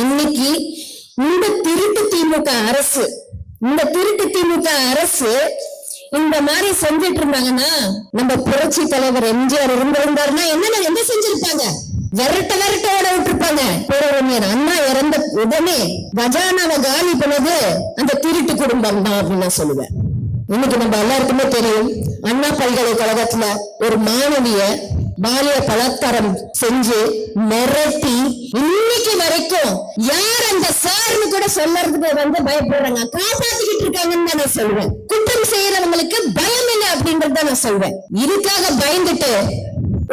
இன்னைக்கு இந்த திருட்டு திமுக அரசு இந்த திருட்டு திமுக அரசு இந்த மாதிரி செஞ்சுட்டு இருந்தாங்கன்னா நம்ம புரட்சி தலைவர் எம்ஜிஆர் இருந்திருந்தாருன்னா என்ன என்ன செஞ்சிருப்பாங்க? விரட்ட விரட்ட ஓட விட்டுருப்பாங்க. பேரறிஞர் அண்ணா இறந்த உடனே கஜானாவை காலி பண்ணது அந்த திருட்டு குடும்பம் தான் அப்படின்னு நான் சொல்லுவேன். இன்னைக்கு நம்ம எல்லாருக்குமே தெரியும் அண்ணா பல்கலைக்கழகத்துல ஒரு மாணவிய பாலிய பலாத்காரம் செஞ்சு மிரட்டி இன்னைக்கு வரைக்கும் யார் அந்த சார்னு கூட சொல்லறதுக்கு வந்து பயப்படுறாங்க. காப்பாத்திக்கிட்டு இருக்காங்கன்னு தான் நான் சொல்வேன். குற்றம் செய்யறவங்களுக்கு பயம் இல்லை அப்படின்றத நான் சொல்வேன். இதுக்காக பயந்துட்டு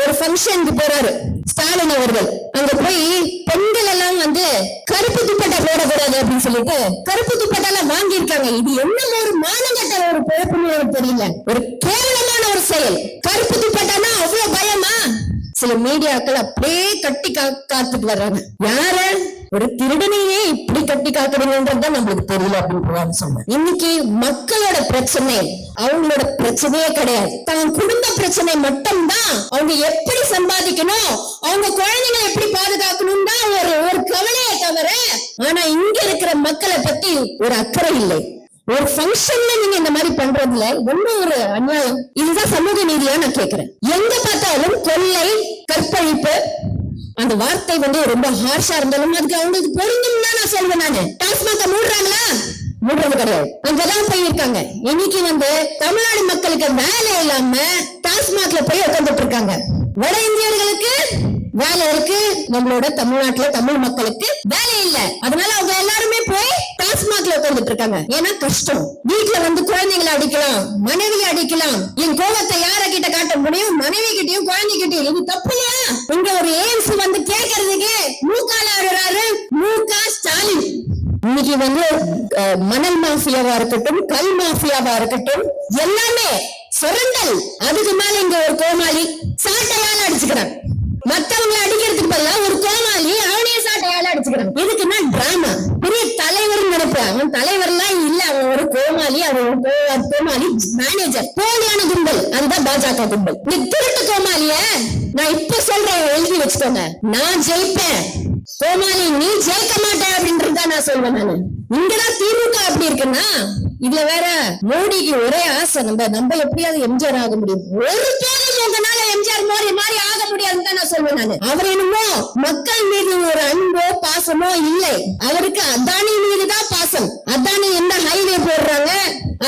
ஒரு ஃபங்க்ஷனுக்கு போறாரு ஸ்டாலின் அவர்கள். அங்க போய் பெண்கள் எல்லாம் வந்து கருப்பு துப்பட்டா போடக்கூடாது அப்படின்னு சொல்லிட்டு கருப்பு துப்பட்டா எல்லாம் வாங்கியிருக்காங்க. இது என்ன ஒரு மானங்கட்ட ஒரு குழப்பம்னு தெரியல. ஒரு கேவலமான ஒரு செயல். கருப்பு துப்பட்டானா அவ்வளவு பயமா? சில மீடியாக்கள் அப்படியே கட்டி கா- காத்துட்டு வர்றாங்க. யாரு? ஒரு திருடனையே இப்படி கட்டி காக்குறீங்கன்றது நம்மளுக்கு தெரியல அப்படின்னு சொன்னேன். இன்னைக்கு மக்களோட பிரச்சனை அவங்களோட பிரச்சனையே கிடையாது. தன் குடும்ப பிரச்சனை மட்டும்தான் அவங்க எப்படி சம்பாதிக்கணும் அவங்க குழந்தைங்களை எப்படி பாதுகாக்கணும் தான் ஒரு ஒரு கவலையை தவிர ஆனா இங்க இருக்கிற மக்களை பத்தி ஒரு அக்கறை இல்லை. ஒரு ஃபங்க்ஷன்ல நீங்க இந்த மாதிரி பண்றதுல என்ன ஒரு அநியாயம்? இதுதான் சமூக நீதியா நான் கேக்குறேன். எங்க பார்த்தாலும் கொள்ளை கற்பழிப்பு அந்த வார்த்தை வந்து ரொம்ப ஹார்ஷா இருந்தாலும் அதுக்கு அவங்களுக்கு பொருந்தும் நான் சொல்வேன் நானு. டாஸ்மாக மூடுறாங்களா? மூடுறது கிடையாது. அங்கதான் போயிருக்காங்க. இன்னைக்கு வந்து தமிழ்நாடு மக்களுக்கு வேலை இல்லாம டாஸ்மாக்ல போய் உட்காந்துட்டு இருக்காங்க. வட இந்தியர்களுக்கு வேலை இருக்கு நம்மளோட தமிழ்நாட்டுல தமிழ் மக்களுக்கு வேலை இல்ல. அதனால அவங்க எல்லாருமே போய் டாஸ்மாக்ல உட்காந்துட்டு இருக்காங்க. ஏன்னா கஷ்டம். வீட்டுல வந்து குழந்தைங்களை அடிக்கலாம் மனைவி அடிக்கலாம். என் கோபத்தை யார கிட்ட காட்ட முடியும்? மனைவி கிட்டயும் குழந்தைகிட்டயும். இது தப்பு இல்லையா? இங்க ஒரு எய்ம்ஸ் வந்து கேட்கறதுக்கு மூக்கால ஆடுறாரு மூகா ஸ்டாலின். இன்னைக்கு வந்து மணல் மாஃபியாவா இருக்கட்டும் கல் மாஃபியாவா இருக்கட்டும் எல்லாமே சுரண்டல். அதுக்கு மேல இங்க ஒரு கோமாளி சாட்டையால அடிச்சுக்கிறான். மத்தவங்களை அடிக்கிறதுக்கு பதிலா ஒரு கோமாளி அவனே சாட்டையால அடிச்சுக்கிறான் இதுக்குன்னா டிராமா பெரிய தலைவர் நினைப்பு அவன் தலைவர்லாம் இல்ல அவன் ஒரு கோமாளி அவன் கோமாளி மேனேஜர் போலியான கும்பல். அந்த பாஜக கும்பல். நீ திருட்டு கோமாளிய நான் இப்ப சொல்றேன் எழுதி வச்சுக்கோங்க. நான் ஜெயிப்பேன். கோமாளி நீ ஜெயிக்க மாட்டேன் அப்படின்றதா நான் சொல்வேன் நானு. இங்கதான் திமுக அப்படி இருக்குன்னா இதுல வேற மோடிக்கு ஒரே ஆசை. நம்ம நம்ம எப்படியாவது எம்ஜிஆர் ஆக முடியும். ஒரு போதும் உங்களால எம்ஜிஆர் மோடி மாதிரி ஆக முடியாதுன்னு தான் நான் சொல்வேன் நானு. அவர் என்னமோ மக்கள் மீது ஒரு அன்போ பாசமோ இல்லை. அவருக்கு அதானி மீது தான் பாசம். அதானி என்ன ஹைவே போடுறாங்க?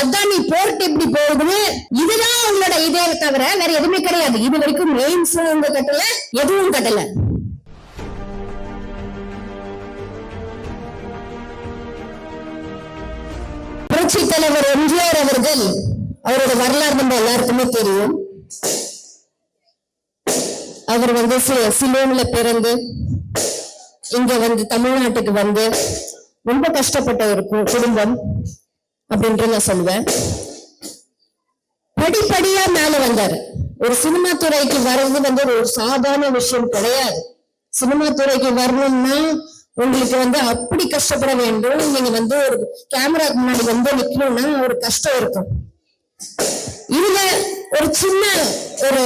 அதானி போர்ட் எப்படி போகுது இதுதான் அவங்களோட இதே தவிர வேற எதுவுமே கிடையாது. இது வரைக்கும் மெயின்ஸ் உங்க கட்டல எதுவும் கட்டல. புரட்சி தலைவர் எம்ஜிஆர் அவர்கள் அவரோட வரலாறு நம்ம எல்லாருக்குமே தெரியும். அவர் வந்து சிலோன்ல பிறந்து இங்க வந்து தமிழ்நாட்டுக்கு வந்து ரொம்ப கஷ்டப்பட்ட ஒரு குடும்பம் அப்படின்ட்டு நான் சொல்லுவேன். படிப்படியா மேல வந்தாரு. ஒரு சினிமா துறைக்கு வர்றது வந்து ஒரு சாதாரண விஷயம் கிடையாது. சினிமா துறைக்கு வரணும்னா உங்களுக்கு வந்து அப்படி கஷ்டப்பட வேண்டும். நீங்க வந்து ஒரு கேமராக்கு முன்னாடி வந்து நிக்கணும்னா ஒரு கஷ்டம் இருக்கும். இதுல ஒரு சின்ன ஒரு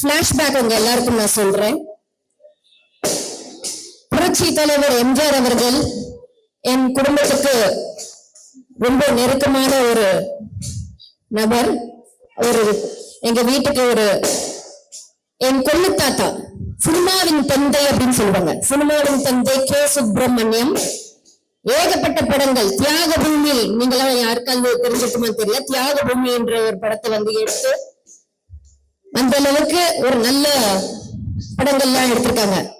பிளாஷ்பேக் உங்க எல்லாருக்கும் நான் சொல்றேன். புரட்சி தலைவர் எம்ஜிஆர் அவர்கள் என் குடும்பத்துக்கு ரொம்ப நெருக்கமான ஒரு நபர். ஒரு எங்க வீட்டுக்கு ஒரு என் கொள்ளு தாத்தா. சினிமாவின் தந்தை அப்படின்னு சொல்லுவாங்க. சினிமாவின் தந்தை கே. சுப்பிரமணியம். ஏகப்பட்ட படங்கள். தியாக பூமி நீங்களாம் யாருக்காவது தெரிஞ்சுக்குமா தெரியல. தியாக பூமி என்ற ஒரு படத்தை வந்து எடுத்து அந்த அளவுக்கு ஒரு நல்ல படங்கள்லாம் எடுத்திருக்காங்க.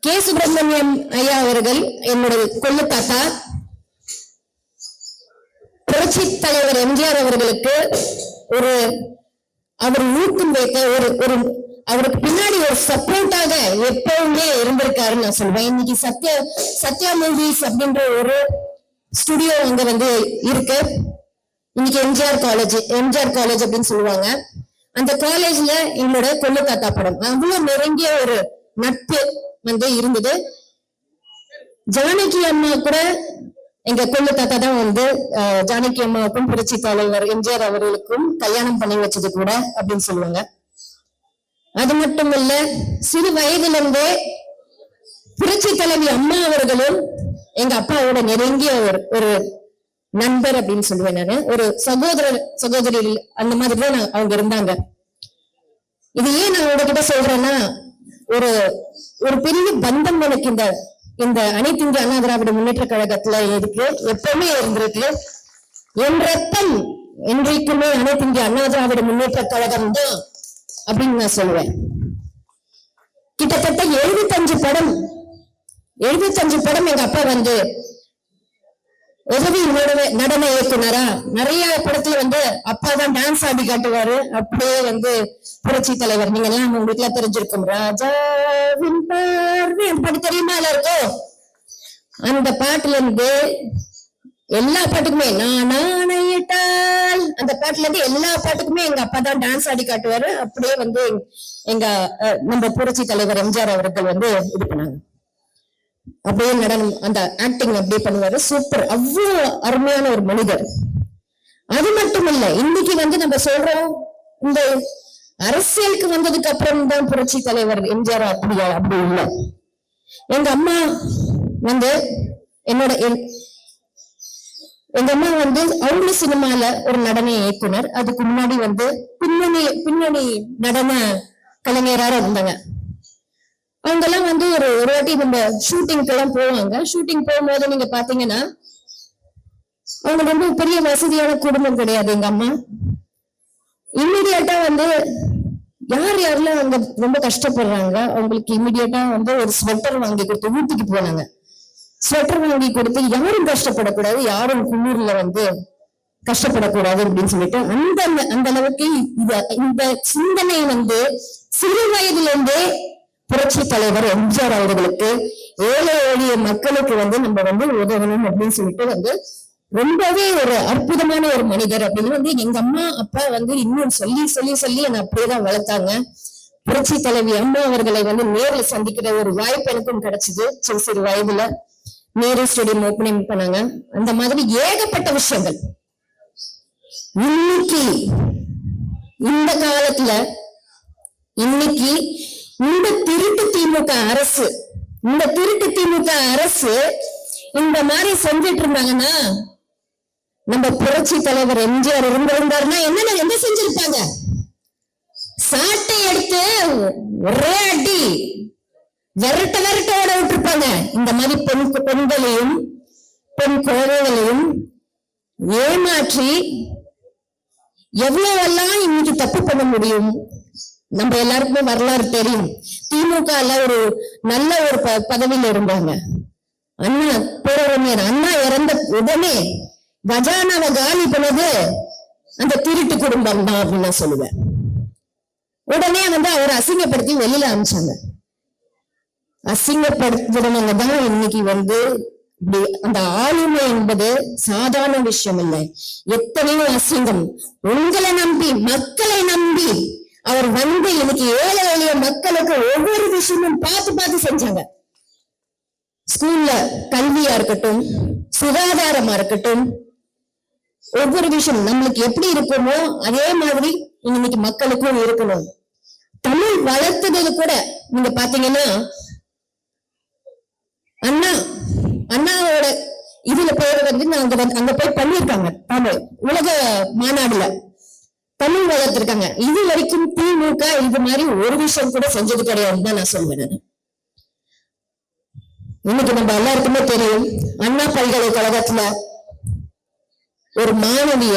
கே. சுப்பிரமணியம் ஐயா அவர்கள் என்னுடைய கொள்ளு தாத்தா புரட்சி தலைவர் எம்ஜிஆர் அவர்களுக்கு ஒரு அவர் ஊக்கம் வைத்த ஒரு ஒரு அவருக்கு பின்னாடி ஒரு சப்போர்ட்டாக எப்பவுமே இருந்திருக்காருன்னு நான் சொல்லுவேன் இன்னைக்கு சத்யா சத்யா மூவிஸ் அப்படின்ற ஒரு ஸ்டுடியோ அங்க வந்து இருக்கு. இன்னைக்கு எம்ஜிஆர் காலேஜ் எம்ஜிஆர் காலேஜ் அப்படின்னு சொல்லுவாங்க. அந்த காலேஜ்ல எங்களோட கொள்ளு தாத்தா படம். அவ்வளவு நெருங்கிய ஒரு நட்பு வந்து இருந்தது. ஜானகி அம்மா கூட எங்க கொள்ளு தாத்தா தான் வந்து ஜானகி அம்மாவுக்கும் புரட்சி தலைவர் எம்ஜிஆர் அவர்களுக்கும் கல்யாணம் பண்ணி வச்சது கூட அப்படின்னு சொல்லுவாங்க. அது மட்டும் இல்ல சிறு வயதுல இருந்தே புரட்சி தலைவி அம்மா அவர்களும் எங்க அப்பாவோட நெருங்கிய ஒரு ஒரு நண்பர் அப்படின்னு சொல்லுவேன் நானு. ஒரு சகோதரர் சகோதரி அந்த மாதிரி தான் நான் அவங்க இருந்தாங்க. இது ஏன் நான் உங்ககிட்ட சொல்றேன்னா ஒரு ஒரு பெரிய பந்தம் எனக்கு இந்த இந்த அனைத்து இந்திய அண்ணா திராவிட முன்னேற்ற கழகத்துல இருக்கு. எப்பவுமே இருந்திருக்கு. என் ரத்தம் என்றைக்குமே அனைத்து இந்திய அண்ணா திராவிட முன்னேற்ற கழகம் தான் அப்படின்னு நான் சொல்லுவேன். கிட்டத்தட்ட எழுபத்தஞ்சு படம் எழுபத்தஞ்சு படம் எங்க அப்பா வந்து உதவி நடன நடன இயக்குனரா. நிறைய படத்துல வந்து அப்பா தான் டான்ஸ் ஆடி காட்டுவாரு. அப்படியே வந்து புரட்சி தலைவர். நீங்க எல்லாம் உங்களுக்கு எல்லாம் தெரிஞ்சிருக்கும். ராஜாவின் பார்வை. அந்த தெரியுமா எல்லாருக்கும்? அந்த பாட்டுல இருந்து எல்லா பாட்டுக்குமே நான் ஆணையிட்டால் அந்த பாட்டுல இருந்து எல்லா பாட்டுக்குமே எங்க அப்பா தான் டான்ஸ் ஆடி காட்டுவாரு. அப்படியே வந்து எங்க நம்ம புரட்சி தலைவர் எம்ஜிஆர் அவர்கள் வந்து இது பண்ணாங்க. அப்படியே நடனம் அந்த ஆக்டிங் அப்படியே பண்ணுவாரு. சூப்பர் அவ்வளவு அருமையான ஒரு மனிதர். அது மட்டும் இல்ல இன்னைக்கு வந்து நம்ம சொல்றோம் இந்த அரசியலுக்கு வந்ததுக்கு அப்புறம் தான் புரட்சி தலைவர் எம்ஜிஆர் அப்படியா அப்படி இல்லை. எங்க அம்மா வந்து என்னோட என்- எங்க அம்மா வந்து அவங்களும் சினிமால ஒரு நடன இயக்குனர். அதுக்கு முன்னாடி வந்து பின்னணி பின்னணி நடன கலைஞராக இருந்தாங்க. அவங்க எல்லாம் வந்து ஒரு ஒரு வாட்டி நம்ம ஷூட்டிங்க்கு எல்லாம் போவாங்க. ஷூட்டிங் போகும்போது நீங்க பாத்தீங்கன்னா அவங்க ரொம்ப பெரிய வசதியான குடும்பம் கிடையாது எங்க அம்மா. இம்மிடியட்டா வந்து யார் யாரெல்லாம் அங்க ரொம்ப கஷ்டப்படுறாங்க அவங்களுக்கு இம்மிடியட்டா வந்து ஒரு ஸ்வெட்டர் வாங்கி கொடுத்து ஊட்டிக்கு போனாங்க. ஸ்வெட்டர் வாங்கி கொடுத்து யாரும் கஷ்டப்படக்கூடாது யாரும் குளிர்ல வந்து கஷ்டப்படக்கூடாது அப்படின்னு சொல்லிட்டு அந்த அந்த அளவுக்கு இது இந்த சிந்தனை வந்து சிறு வயதுல இருந்தே புரட்சி தலைவர் எம்ஜிஆர் அவர்களுக்கு ஏழை எளிய மக்களுக்கு வந்து நம்ம வந்து உதவணும் அப்படின்னு சொல்லிட்டு வந்து ரொம்பவே ஒரு அற்புதமான ஒரு மனிதர் அப்படின்னு வந்து எங்க அம்மா அப்பா வந்து இன்னும் சொல்லி சொல்லி சொல்லி என்னை அப்படியேதான் வளர்த்தாங்க. புரட்சி தலைவி அம்மா அவர்களை வந்து நேர்ல சந்திக்கிற ஒரு வாய்ப்பு எனக்கும் கிடைச்சது. சிறு சிறு வயதுல. நேரு ஸ்டேடியம் ஓபனிங் பண்ணாங்க. அந்த மாதிரி ஏகப்பட்ட விஷயங்கள். இன்னைக்கு இந்த காலத்துல இன்னைக்கு இந்த திருட்டு திமுக அரசு இந்த திருட்டு திமுக அரசு இந்த மாதிரி செஞ்சுட்டு இருந்தாங்கன்னா நம்ம புரட்சி தலைவர் எம்ஜிஆர் இருந்திருந்தாருன்னா என்ன என்ன செஞ்சிருப்பாங்க? சாட்டை எடுத்து ஒரே அடி விரட்ட விரட்ட ஓட விட்டுருப்பாங்க இந்த மாதிரி பெண் பெண்களையும் பெண் குழந்தைகளையும் ஏமாற்றி எவ்வளவு எல்லாம் இன்னைக்கு தப்பு பண்ண முடியும்? நம்ம எல்லாருக்குமே வரலாறு தெரியும். திமுக ஒரு நல்ல ஒரு ப- பதவியில இருந்தாங்க. அண்ணா பேரறிஞர் அண்ணா இறந்த உடனே கஜானாவை காலி பண்ணது அந்த திருட்டு குடும்பம் தான் அப்படின்னு நான் சொல்லுவேன். உடனே வந்து அவரை அசிங்கப்படுத்தி வெளியில அனுப்பிச்சாங்க. அசிங்கப்படுத்துறவங்க தான் இன்னைக்கு வந்து இப்படி அந்த ஆளுமை என்பது சாதாரண விஷயம் இல்லை எத்தனையோ அசிங்கம். உங்களை நம்பி மக்களை நம்பி அவர் வந்து இன்னைக்கு ஏழை எளிய மக்களுக்கு ஒவ்வொரு விஷயமும் பார்த்து பார்த்து செஞ்சாங்க. ஸ்கூல்ல கல்வியா இருக்கட்டும் சுகாதாரமா இருக்கட்டும் ஒவ்வொரு விஷயம் நம்மளுக்கு எப்படி இருக்குமோ அதே மாதிரி இன்னைக்கு மக்களுக்கும் இருக்கணும். தமிழ் வளர்த்தது கூட நீங்க பாத்தீங்கன்னா அண்ணா அண்ணாவோட இதுல பேர் வந்து நாங்க அங்க போய் பண்ணியிருக்காங்க. தமிழ் உலக மாநாடுல தமிழ் வளர்த்திருக்காங்க இது வரைக்கும் திமுக இது மாதிரி ஒரு விஷயம் கூட செஞ்சது கிடையாதுன்னு தான் நான் சொல்லுவேன் இன்னைக்கு நம்ம எல்லாருக்குமே தெரியும் அண்ணா பல்கலைக்கழகத்துல ஒரு மாணவிய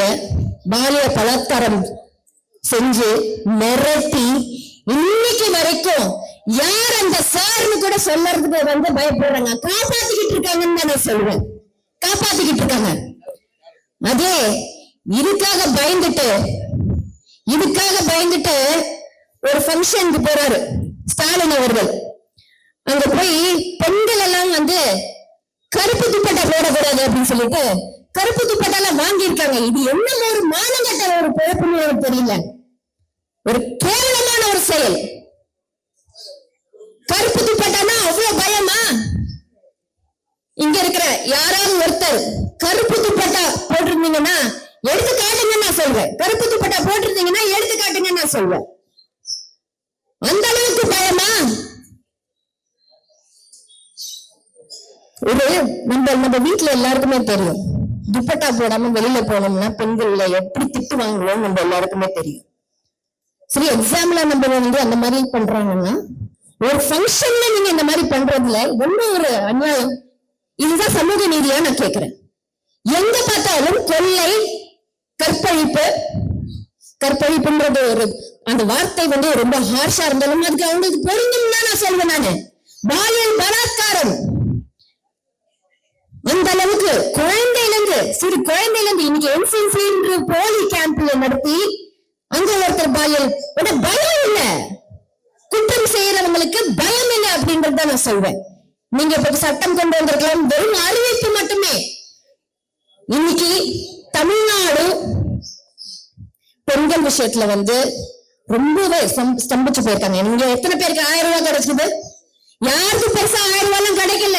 பாலிய பலாத்காரம் செஞ்சு மிரட்டி இன்னைக்கு வரைக்கும் யார் அந்த சார்னு கூட சொல்லறதுக்கு வந்து பயப்படுறாங்க. காப்பாத்திக்கிட்டு இருக்காங்கன்னு தானே நான் சொல்லுவேன் காப்பாத்திக்கிட்டு இருக்காங்க. அதே இதுக்காக பயந்துட்டு இதுக்காக பயந்துட்டு ஒரு ஃபங்க்ஷனுக்கு போறாரு. ஸ்டாலின் அவர்கள். அங்க போய் பெண்கள் எல்லாம் வந்து கருப்பு துப்பட்டா போடக்கூடாது அப்படின்னு சொல்லிட்டு கருப்பு துப்பட்டா எல்லாம் வாங்கியிருக்காங்க. இது என்ன ஒரு மானங்கட்ட ஒரு குழப்பம்னு தெரியல. ஒரு கேவலமான ஒரு செயல் கருப்பு துப்பட்டானா அவ்வளவு பயமா இங்க இருக்கிற யாராவது ஒருத்தர் கருப்பு துப்பட்டா போட்டிருந்தீங்கன்னா எடுத்து காட்டுங்க நான் சொல்றேன். கருப்பு துப்பட்டா போட்டிருந்தீங்கன்னா எடுத்து காட்டுங்க நான் சொல்றேன். அந்த அளவுக்கு பயமா? இது நம்ம நம்ம வீட்டுல எல்லாருக்குமே தெரியும். துப்பட்டா போடாம வெளியில போனோம்னா பெண்கள்ல எப்படி திட்டு வாங்குவோம் நம்ம எல்லாருக்குமே தெரியும். சரி எக்ஸாம்ல நம்ம வந்து அந்த மாதிரி பண்றாங்கன்னா ஒரு ஃபங்க்ஷன்ல நீங்க இந்த மாதிரி பண்றதுல என்ன ஒரு அநியாயம்? இதுதான் சமூக நீதியா நான் கேட்கிறேன் எங்க பார்த்தாலும் கொள்ளை கற்பழிப்பு கற்பழிப்புன்றது ஒரு அந்த வார்த்தை வந்து ரொம்ப ஹார்ஷா இருந்தாலும் அதுக்கு அவங்களுக்கு பொருந்தும் நான் சொல்வேன் நானு. பாலியல் பலாத்காரம். அந்த அளவுக்கு குழந்தையில இருந்து சிறு குழந்தையில இருந்து இன்னைக்கு என்சிசி போலி கேம்ப்ல நடத்தி அங்க ஒருத்தர் பாலியல் பயம் இல்ல. குற்றம் செய்யறவங்களுக்கு பயம் இல்லை அப்படின்றத நான் சொல்வேன். நீங்க இப்ப சட்டம் கொண்டு வந்திருக்கலாம். வெறும் அறிவிப்பு மட்டுமே. இன்னைக்கு தமிழ்நாடு பெண்கள் விஷயத்துல வந்து ரொம்பவே ஸ்தம்பிச்சு போயிருக்காங்க. நீங்க எத்தனை பேருக்கு ஆயிரம் ரூபாய் கிடைச்சது யாருக்கும் பெருசா ஆயிரம் ரூபாய் கிடைக்கல?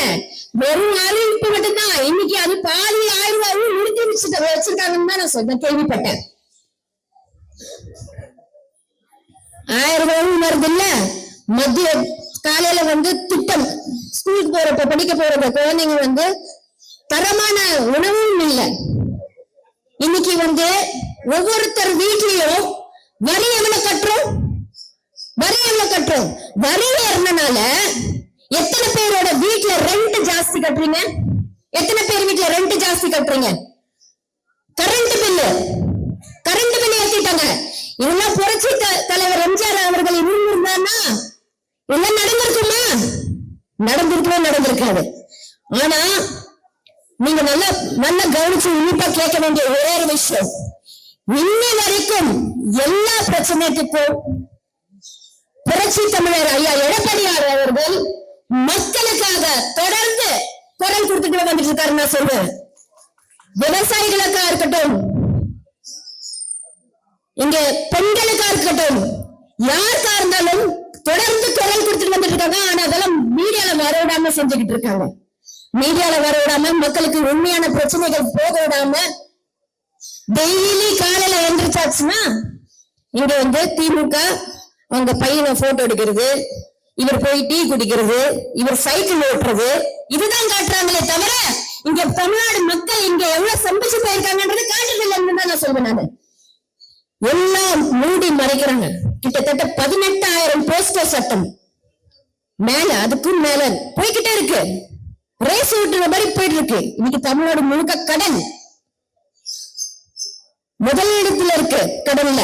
வெறும் அறிவிப்பு மட்டும்தான். இன்னைக்கு அது பாதி ஆயிரம் ரூபாய் நிறுத்தி வச்சுட்டு வச்சிருக்காங்கன்னு தான் நான் சொல்றேன் கேள்விப்பட்டேன். ஆயிரம் ரூபாய் வருது இல்ல? மத்திய காலையில வந்து திட்டம். ஸ்கூலுக்கு போறப்ப படிக்க போறப்ப குழந்தைங்க வந்து தரமான உணவும் இல்லை. இன்னைக்கு வந்து ஒவ்வொருத்தர் வீட்லயும் வரி எவ்வளவு கட்டுறோம்? வரி எவ்வளவு கட்டுறோம்? வரி ஏறினால எத்தனை பேரோட வீட்டுல ரெண்ட் ஜாஸ்தி கட்டுறீங்க? எத்தனை பேர் வீட்டுல ரெண்ட் ஜாஸ்தி கட்டுறீங்க? கரண்ட் பில்லு கரண்ட் பில்லு ஏத்திட்டாங்க. இதெல்லாம் புரட்சி த- தலைவர் எம்ஜிஆர் அவர்கள் இருந்திருந்தானா இதெல்லாம் நடந்திருக்குமா? நடந்திருக்கவே நடந்திருக்காது. ஆனா நீங்க நல்லா நல்லா கவனிச்சு உன்னிப்பா கேட்க வேண்டிய ஒரே ஒரு விஷயம். இன்னை வரைக்கும் எல்லா பிரச்சனைக்கும் புரட்சி தமிழர் ஐயா எடப்பாடியார் அவர்கள் மக்களுக்காக தொடர்ந்து குரல் கொடுத்துட்டு வந்துட்டு இருக்காரு நான் சொல்றேன். விவசாயிகளுக்கா இருக்கட்டும் இங்க பெண்களுக்கா இருக்கட்டும் யாருக்கா இருந்தாலும் தொடர்ந்து குரல் கொடுத்துட்டு வந்துட்டு இருக்காங்க ஆனா அதெல்லாம் மீடியால வரவிடாம செஞ்சுக்கிட்டு இருக்காங்க. மீடியால வரவிடாம மக்களுக்கு உண்மையான பிரச்சனைகள் போக விடாம டெய்லி காலையில எழுந்திரிச்சாச்சுன்னா இங்க வந்து திமுக அவங்க பையனை போட்டோ எடுக்கிறது இவர் போய் டீ குடிக்கிறது இவர் சைக்கிள் ஓட்டுறது இதுதான் காட்டுறாங்களே தவிர இங்க தமிழ்நாடு மக்கள் இங்க எவ்வளவு சம்பிச்சு போயிருக்காங்கன்றது காட்டுறதில்லைன்னு தான் நான் சொல்வேன் நான். எல்லாம் மூடி மறைக்கிறாங்க. கிட்டத்தட்ட பதினெட்டாயிரம் போஸ்டர் சட்டம் மேல அதுக்கும் மேல போய்கிட்டே இருக்கு. ரேஸ் விட்டுற மாதிரி போயிட்டு இருக்கு இன்னைக்கு தமிழ்நாடு முழுக்க கடன் முதல் இடத்துல இருக்கு கடல்ல.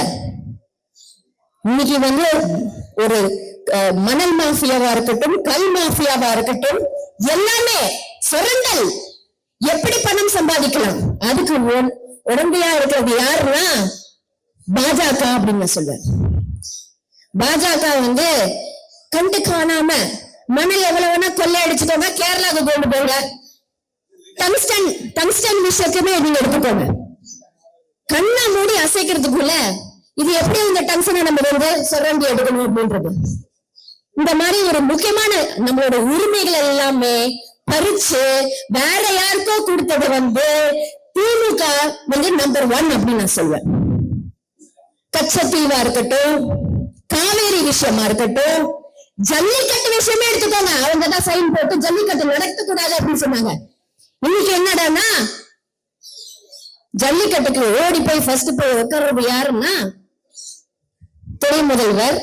இன்னைக்கு வந்து ஒரு மணல் மாஃபியாவா இருக்கட்டும் கல் மாஃபியாவா இருக்கட்டும் எல்லாமே சுரண்டல். எப்படி பணம் சம்பாதிக்கலாம்? அதுக்கு உட- உடந்தையா இருக்கிறது யாருன்னா பாஜக அப்படின்னு சொல்லுவேன் பாஜக வந்து கண்டு காணாம மணல் எவ்வளவு வேணா கொள்ளை அடிச்சுக்கோங்க கேரளாவுக்கு கொண்டு போங்க. டங்ஸ்டன் டங்ஸ்டன் விஷயத்துமே நீங்க எடுத்துக்கோங்க. கண்ணை மூடி அசைக்கிறதுக்குள்ள இது எப்படி இந்த டங்ஸ்டனை நம்ம வந்து சுரண்டி எடுக்கணும் அப்படின்றது? இந்த மாதிரி ஒரு முக்கியமான நம்மளோட உரிமைகள் எல்லாமே பறிச்சு வேற யாருக்கோ கொடுத்தது வந்து திமுக வந்து நம்பர் ஒன் அப்படின்னு நான் சொல்வேன். கச்சத்தீவா இருக்கட்டும் காவேரி விஷயமா இருக்கட்டும் ஜல்லிக்கட்டு விஷயமே எடுத்துக்கோங்க. அவங்க தான் சைன் போட்டு ஜல்லிக்கட்டு நடத்தக்கூடாது அப்படின்னு சொன்னாங்க. இன்னைக்கு என்னடான்னா ஜல்லிக்கட்டுக்கு ஓடி போய் ஃபர்ஸ்ட் போய் உட்கார்றது யாருன்னா துணை முதல்வர்.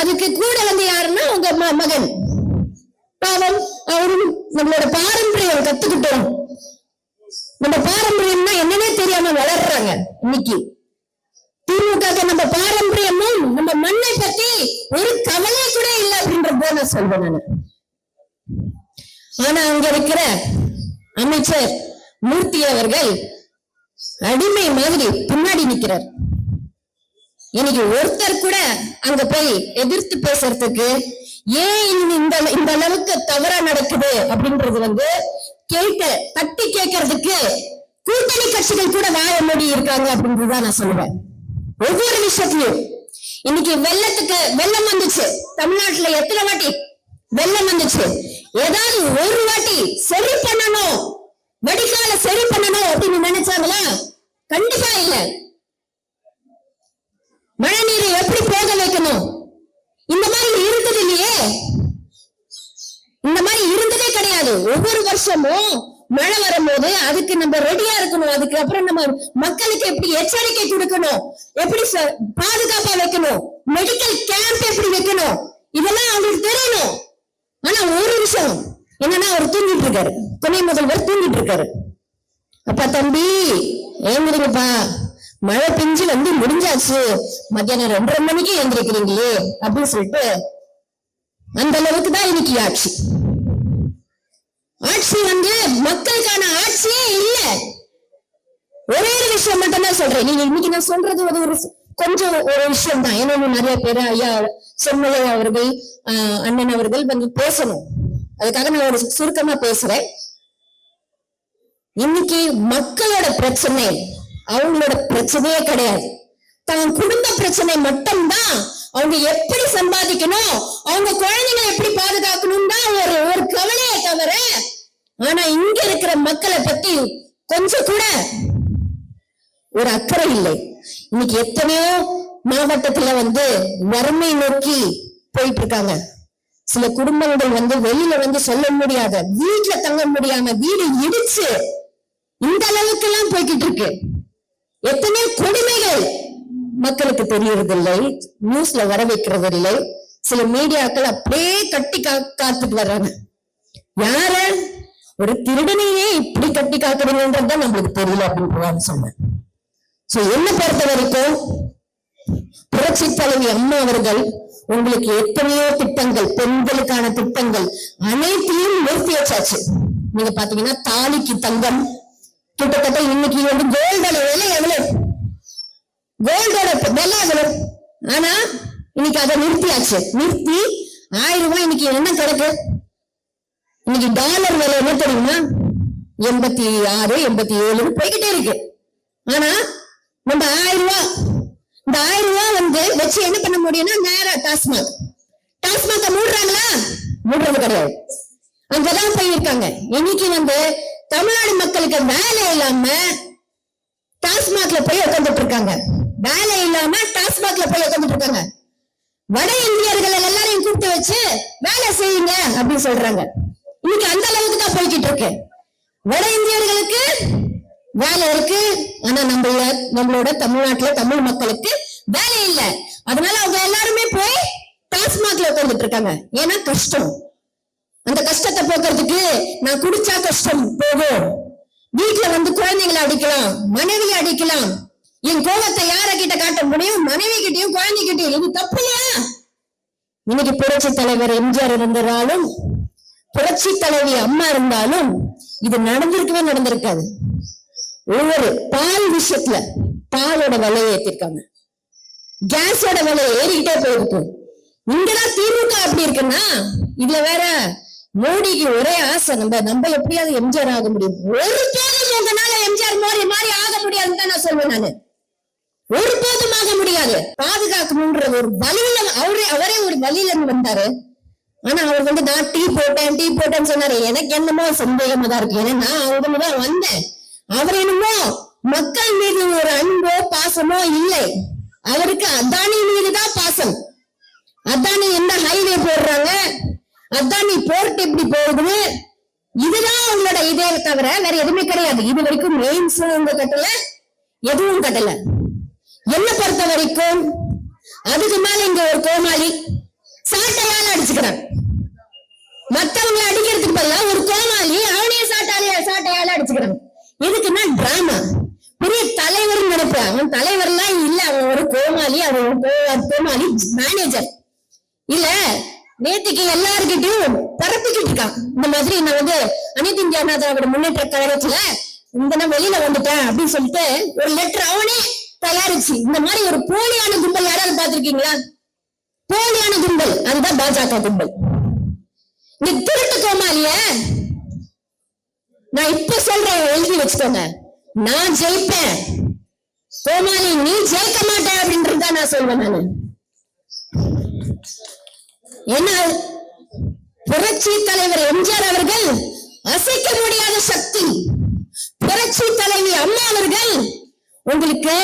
அதுக்கு கூட வந்து யாருன்னா உங்க மகன். பாவம் அவரும் நம்மளோட பாரம்பரியம் கத்துக்கிட்டோம். நம்ம பாரம்பரியம்னா என்னன்னே தெரியாம வளர்றாங்க இன்னைக்கு. திமுக நம்ம பாரம்பரியமும் நம்ம மண்ணை பத்தி ஒரு கவலை கூட இல்லை அப்படின்ற நான் சொல்றேன் நானு. ஆனா அங்க இருக்கிற அமைச்சர் மூர்த்தி அவர்கள் அடிமை மாதிரி பின்னாடி நிக்கிறார். இன்னைக்கு ஒருத்தர் கூட அங்க போய் எதிர்த்து பேசுறதுக்கு ஏன் இந்த இந்த- அளவுக்கு தவறா நடக்குது அப்படின்றது வந்து கேட்க தட்டி கேட்கறதுக்கு கூட்டணி கட்சிகள் கூட வாழ மூடி இருக்காங்க அப்படின்றதுதான் நான் சொல்லுவேன். ஒவ்வொரு விஷயத்திலையும் இன்னைக்கு வெள்ளத்துக்கு வெள்ளம் வந்துச்சு. தமிழ்நாட்டுல எத்தனை வாட்டி வெள்ளம் வந்துச்சு? ஏதாவது ஒரு வாட்டி சரி பண்ணணும். வடிகால சரி பண்ணணும் அப்படின்னு நினைச்சாங்களா? கண்டிப்பா இல்ல. மழை நீரை எப்படி போக வைக்கணும்? இந்த மாதிரி இருந்தது இல்லையே. இந்த மாதிரி இருந்ததே கிடையாது. ஒவ்வொரு வருஷமும் மழை வரும்போது அதுக்கு நம்ம ரெடியா இருக்கணும். அதுக்கப்புறம் நம்ம மக்களுக்கு எப்படி எச்சரிக்கை கொடுக்கணும்? எப்படி பாதுகாப்பா வைக்கணும்? மெடிக்கல் கேம்ப் எப்படி வைக்கணும்? இதெல்லாம் அவங்களுக்கு தெரியணும். ஆனா ஒரு விஷயம் என்னன்னா அவர் தூங்கிட்டு இருக்காரு. துணை முதல்வர் தூங்கிட்டு இருக்காரு. அப்பா தம்பி ஏந்திரிங்கப்பா மழை பெஞ்சு வந்து முடிஞ்சாச்சு. மத்தியானம் ரெண்டரை மணிக்கு ஏந்திரிக்கிறீங்களே அப்படின்னு சொல்லிட்டு அந்த அளவுக்கு தான் இன்னைக்கு ஆட்சி. ஆட்சி வந்து மக்களுக்கான ஆட்சியே இல்ல. ஒரே ஒரு விஷயம் மட்டும் தான் சொல்றேன். நீங்க இன்னைக்கு நான் சொல்றது ஒரு ஒரு கொஞ்சம் ஒரு விஷயம் தான். ஏன்னா இன்னும் நிறைய பேர் ஐயா செம்மலை அவர்கள் ஆஹ், அண்ணன் அவர்கள் வந்து பேசணும். அதுக்காக நான் ஒரு சுருக்கமா பேசுறேன். இன்னைக்கு மக்களோட பிரச்சனை அவங்களோட பிரச்சனையே கிடையாது. தன் குடும்ப பிரச்சனை மட்டும்தான் அவங்க எப்படி சம்பாதிக்கணும்? அவங்க குழந்தைங்களை எப்படி பாதுகாக்கணும் தான் ஒரு ஒரு கவலையை தவிர ஆனா இங்க இருக்கிற மக்களை பத்தி கொஞ்சம் கூட ஒரு அக்கறை இல்லை. இன்னைக்கு எத்தனையோ மாவட்டத்துல வந்து வறுமை நோக்கி போயிட்டு இருக்காங்க சில குடும்பங்கள் வந்து வெளியில வந்து சொல்ல முடியாத வீட்டுல தங்க முடியாம வீடு இடிச்சு இந்த அளவுக்கு எல்லாம் போய்கிட்டு இருக்கு எத்தனையோ கொடுமைகள் மக்களுக்கு தெரியறதில்லை நியூஸ்ல வர வைக்கிறது இல்லை சில மீடியாக்கள் அப்படியே கட்டி கா காத்துட்டு வர்றாங்க. யார? ஒரு திருடனையே இப்படி கட்டி காக்குறீங்கன்றது நம்மளுக்கு தெரியல அப்படின்னு சொன்னேன். சோ என்ன பொறுத்த வரைக்கும் புரட்சி தலைவி அம்மா அவர்கள் உங்களுக்கு எத்தனையோ திட்டங்கள் பெண்களுக்கான திட்டங்கள் அனைத்தையும் நிறுத்தி வச்சாச்சு. நீங்க பாத்தீங்கன்னா தாலிக்கு தங்கம் கிட்டத்தட்ட இன்னைக்கு வந்து கோல்டோட விலை எவ்வளவு? கோல்டோட விலை கலர் ஆனா இன்னைக்கு அதை நிறுத்தியாச்சு. நிறுத்தி ஆயிரம் ரூபாய் இன்னைக்கு என்ன கிடக்கு இன்னைக்கு டாலர் விலை என்ன தெரியுமா? எண்பத்தி ஆறு எண்பத்தி ஏழு போய்கிட்டே இருக்கு. ஆனா நம்ம ஆயிரம் ரூபாய் இந்த ஆயிரம் ரூபாய் வந்து வச்சு என்ன பண்ண முடியும்னா நேரா டாஸ்மாக். டாஸ்மாக மூடுறாங்களா? மூடுறது கிடையாது. அங்கதான் போயிருக்காங்க. இன்னைக்கு வந்து தமிழ்நாடு மக்களுக்கு வேலை இல்லாம டாஸ்மாக்ல போய் உட்காந்துட்டு இருக்காங்க. வேலை இல்லாம டாஸ்மாக்ல போய் உட்காந்துட்டு இருக்காங்க. வட இந்தியர்கள் எல்லாரையும் கூப்பிட்டு வச்சு வேலை செய்யுங்க அப்படின்னு சொல்றாங்க. இன்னைக்கு அந்த அளவுக்கு தான் போய்கிட்டு இருக்கு. வட இந்தியர்களுக்கு வேலை இருக்கு. ஆனா நம்மள நம்மளோட தமிழ்நாட்டுல தமிழ் மக்களுக்கு வேலை இல்லை. அதனால அவங்க எல்லாருமே போய் டாஸ்மாக்ல உட்காந்துட்டு இருக்காங்க. ஏன்னா கஷ்டம். அந்த கஷ்டத்தை போக்குறதுக்கு நான் குடிச்சா கஷ்டம். போகும். வீட்டுல வந்து குழந்தைங்களை அடிக்கலாம் மனைவியை அடிக்கலாம். என் கோபத்தை யார கிட்ட காட்ட முடியும்? மனைவி கிட்டயும் குழந்தைகிட்டயும்? இது தப்பு இல்லையா இன்னைக்கு புரட்சி தலைவர் எம்ஜிஆர் இருந்தாலும் புரட்சி தலைவி அம்மா இருந்தாலும் இது நடந்திருக்கவே நடந்திருக்காது. ஒவ்வொரு பால் விஷயத்துல பாலோட விலையை ஏத்திருக்காங்க. கேஸோட விலை ஏறிக்கிட்டே போயிருக்கு. இங்கதான் திமுக அப்படி இருக்குன்னா இதுல வேற மோடிக்கு ஒரே ஆசை. நம்ம நம்ம எப்படியாவது எம்ஜிஆர் ஆக முடியும். ஒரு போதும் உங்களால எம்ஜிஆர் மாதிரி மாதிரி ஆக முடியாதுன்னு தான் நான் சொல்வேன் நானு. ஒரு ஆக முடியாது. பாதுகாக்கணும்ன்றது ஒரு வழியில அவரே அவரே ஒரு வழியில இருந்து வந்தாரு. ஆனா அவர் வந்து நான் டீ போட்டேன் டீ போட்டேன்னு சொன்னாரு. எனக்கு என்னமோ சந்தேகமா தான் இருக்கு. ஏன்னா நான் அவங்க தான் வந்தேன். அவர் என்னமோ மக்கள் மீது ஒரு அன்போ பாசமோ இல்லை. அவருக்கு அதானி மீதுதான் பாசம். அதானி என்ன ஹைவே போடுறாங்க? அதானி போர்ட் எப்படி போகுது? இதுதான் அவங்களோட இதே தவிர வேற எதுவுமே கிடையாது. இது வரைக்கும் மெயின்ஸ் உங்க கட்டல எதுவும் கட்டல. என்ன பொறுத்த வரைக்கும் அதுக்கு மேல இங்க ஒரு கோமாளி சாட்டையால அடிச்சுக்கிறான். மத்தவங்களை அடிக்கிறதுக்கு பதிலா ஒரு கோமாளி அவனே சாட்டாலே சாட்டையால அடிச்சுக்கிறான். எதுக்குன்னா டிராமா பெரிய தலைவர் நினைப்பேன். அவன் தலைவர்லாம் இல்ல. அவன் ஒரு கோமாளி அவன் கோமாளி மேனேஜர் இல்ல நேத்திக்கு எல்லாருக்கிட்டையும் பரப்பிக்கிட்டு இருக்கான். இந்த மாதிரி நான் வந்து அனைத்து இந்தியா திராவிட முன்னேற்ற கழகத்துல இந்த நான் வெளியில வந்துட்டேன் அப்படின்னு சொல்லிட்டு ஒரு லெட்டர் அவனே தயாரிச்சு. இந்த மாதிரி ஒரு போலியான கும்பல் யாராவது பார்த்திருக்கீங்களா? போலியான கும்பல். அதுதான் பாஜக கும்பல். நீ திருட்டு கோமாளிய நான் இப்ப சொல்றேன் எழுதி வச்சுக்கோங்க. நான் ஜெயிப்பேன். கோமாளி நீ ஜெயிக்க மாட்ட அப்படின்றது தான் நான் சொல்வேன் நானு. என்ன புரட்சி தலைவர் எம்ஜிஆர் அவர்கள் அசைக்க முடியாத சக்தி. புரட்சி தலைவி அம்மா அவர்கள் உங்களுக்கு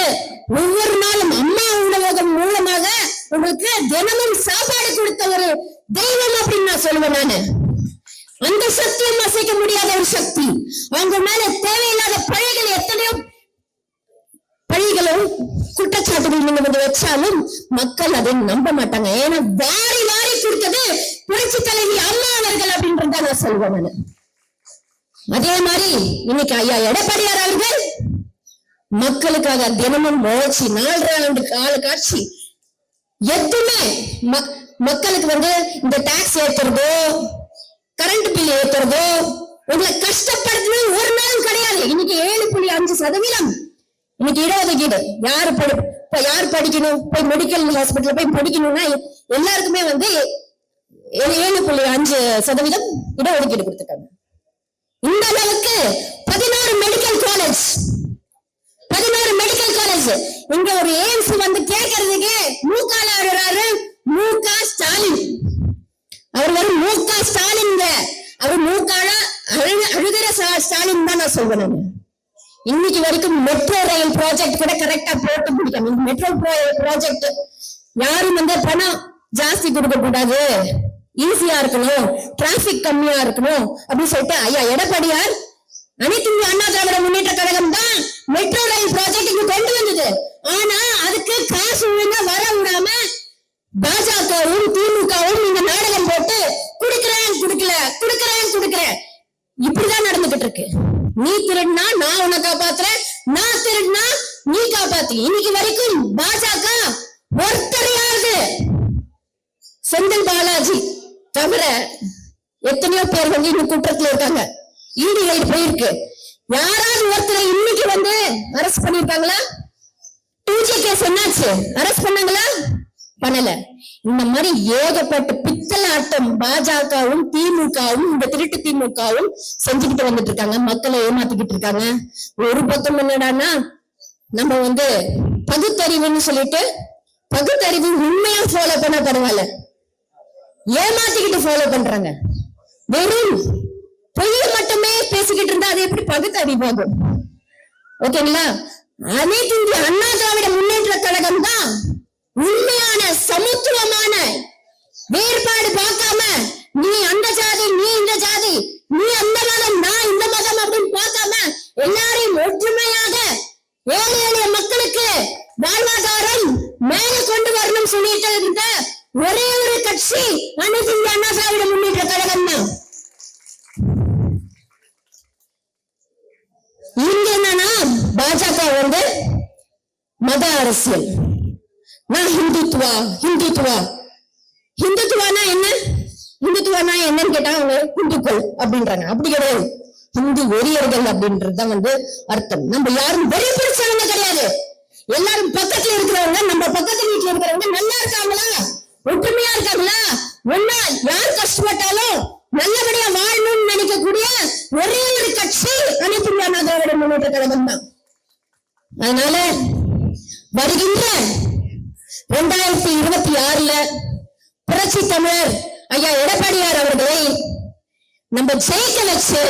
ஒவ்வொரு நாளும் அம்மா உணவகம் மூலமாக உங்களுக்கு தினமும் சாப்பாடு கொடுத்த ஒரு தெய்வம் அப்படின்னு நான் சொல்லுவேன் நானு. அந்த சக்தியும் அசைக்க முடியாத ஒரு சக்தி. அவங்க மேல தேவையில்லாத பழிகள் எத்தனையோ பழிகளும் குற்றச்சாட்டுகள் நீங்க வந்து வச்சாலும் மக்கள் அதை நம்ப மாட்டாங்க. ஏன்னா வாரி வாரி கொடுத்தது புரட்சி தலைவி அம்மா அவர்கள் அப்படின்றத நான் சொல்லுவேன் நானு. அதே மாதிரி இன்னைக்கு ஐயா எடப்பாடியார் அவர்கள் மக்களுக்காக தினமும் முயற்சி நாலரை ஆண்டு கால காட்சி. எதுவுமே மக்களுக்கு வந்து இந்த டாக்ஸ் ஏத்துறதோ கரண்ட் பில் ஏத்துறதோ உங்களை கஷ்டப்படுத்தணும் ஒரு நாளும் கிடையாது. இன்னைக்கு ஏழு புள்ளி அஞ்சு சதவீதம். இன்னைக்கு இடஒதுக்கீடு யாரு படி யார் படிக்கணும்? போய் மெடிக்கல் ஹாஸ்பிட்டல் போய் படிக்கணும்னா எல்லாருக்குமே வந்து ஏழு புள்ளி அஞ்சு சதவீதம் இடஒதுக்கீடு கொடுத்துட்டாங்க. இந்த அளவுக்கு பதினாறு மெடிக்கல் காலேஜ் பதினோரு மெடிக்கல் காலேஜ் இங்க ஒரு எய்ம்ஸ் வந்து கேட்கறதுக்கு மூக்கால அழுறாரு மூக்கா ஸ்டாலின். அவர் வந்து மூக்கா ஸ்டாலின் அவர் மூக்கால அழுக அழுகிற ஸ்டாலின் தான் நான் சொல்றேன். இன்னைக்கு வரைக்கும் மெட்ரோ ரயில் ப்ராஜெக்ட் கூட கரெக்டா போட்டு பிடிக்கணும். மெட்ரோ ப்ராஜெக்ட் யாரும் வந்து பணம் ஜாஸ்தி கொடுக்க கூடாது. ஈஸியா இருக்கணும். டிராபிக் கம்மியா இருக்கணும். அப்படின்னு சொல்லிட்டு ஐயா எடப்பாடியார் அனைத்து அண்ணா திராவிட முன்னேற்ற கழகம் தான் மெட்ரோ ரயில் ப்ராஜெக்ட் கொண்டு வந்தது. ஆனா அதுக்கு காசு ஒழுங்கா வர விடாம பாஜகவும் திமுகவும் இந்த நாடகம் போட்டு குடுக்கிறேன் குடுக்கல குடுக்கிறேன் குடுக்கிறேன். இப்படிதான் நடந்துகிட்டு இருக்கு. நீ திருடினா நான் உன்னை காப்பாத்துறேன். நான் திருடினா நீ காப்பாத்து. இன்னைக்கு வரைக்கும் பாஜக ஒருத்தரையாவது செந்தில் பாலாஜி தவிர எத்தனையோ பேர் வந்து இன்னும் குற்றத்துல இருக்காங்க. ஈடி போயிருக்கு. யாராவது ஒருத்தர் இன்னைக்கு வந்து அரெஸ்ட் பண்ணிருக்காங்களா? டூஜி கேஸ் என்னாச்சு? அரெஸ்ட் பண்ணாங்களா? பண்ணல. இந்த மாதிரி ஏகப்பட்ட பித்தளை ஆட்டம் பாஜகவும் திமுகவும் இந்த திருட்டு திமுகவும் செஞ்சுக்கிட்டு வந்துட்டு இருக்காங்க. மக்களை ஏமாத்திக்கிட்டு இருக்காங்க. ஒரு பக்கம் என்னடான்னா நம்ம வந்து பகுத்தறிவுன்னு சொல்லிட்டு பகுத்தறிவு உண்மையா ஃபாலோ பண்ண பரவாயில்ல. ஏமாத்திக்கிட்டு ஃபாலோ பண்றாங்க. வெறும் பொய்ய மட்டுமே பேசிக்கிட்டு இருந்தா அது எப்படி பகுத்தறிவாகும் ஓகேங்களா அனைத்து இந்திய அண்ணா திராவிட முன்னேற்ற கழகம் தான் உண்மையான சமத்துவமான வேறுபாடு பார்க்காம நீ அந்த ஜாதி நீ இந்த ஜாதி நீ அந்த மதம் நான் இந்த மதம் அப்படின்னு பார்க்காம எல்லாரையும் ஒற்றுமையாக ஏழை எளிய மக்களுக்கு வாழ்வாதாரம் மேல கொண்டு வரணும் சொல்லிட்டு இருந்த ஒரே ஒரு கட்சி அனைத்து இந்திய அண்ணா திராவிட முன்னேற்ற கழகம் தான் இங்க என்னன்னா பாஜக வந்து மத அரசியல் நான் ஹிந்துத்துவா ஹிந்துத்துவா ஹிந்துத்துவானா என்ன ஹிந்துத்துவானா என்னன்னு கேட்டா அவங்க ஹிந்துக்கள் அப்படின்றாங்க அப்படி கிடையாது ஹிந்து வெறியர்கள் அப்படின்றது தான் வந்து அர்த்தம். நம்ம யாரும் வெறி பிடிச்சவங்க கிடையாது. எல்லாரும் பக்கத்துல இருக்கிறவங்க நம்ம பக்கத்து வீட்டுல இருக்கிறவங்க நல்லா இருக்காங்களா? ஒற்றுமை இருக்காங்களா ஒன்னா யார் கஷ்டப்பட்டாலும் நல்லபடியா வாழணும்னு நினைக்கக்கூடிய ஒரே ஒரு கட்சி அனைத்து இந்திய அண்ணா திராவிட முன்னேற்ற கழகம் தான் அதனால வருகின்ற இரண்டாயிரத்தி இருபத்தி ஆறுல புரட்சி தமிழர் ஐயா எடப்பாடியார் அவர்களை நம்ம ஜெயிக்க வச்சு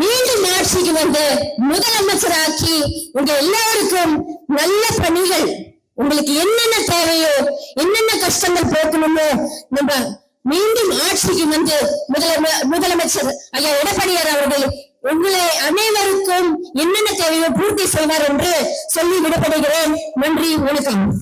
மீண்டும் ஆட்சிக்கு வந்து முதலமைச்சராக்கி உங்க எல்லாருக்கும் நல்ல பணிகள் உங்களுக்கு என்னென்ன தேவையோ என்னென்ன வந்து நம்ம மீண்டும் ஆட்சிக்கு வந்து முதலமை முதலமைச்சர் ஐயா எடப்பாடியார் அவர்கள் உங்களை அனைவருக்கும் என்னென்ன தேவையோ பூர்த்தி செய்வார் என்று சொல்லி விடப்படுகிறேன். நன்றி வணக்கம்.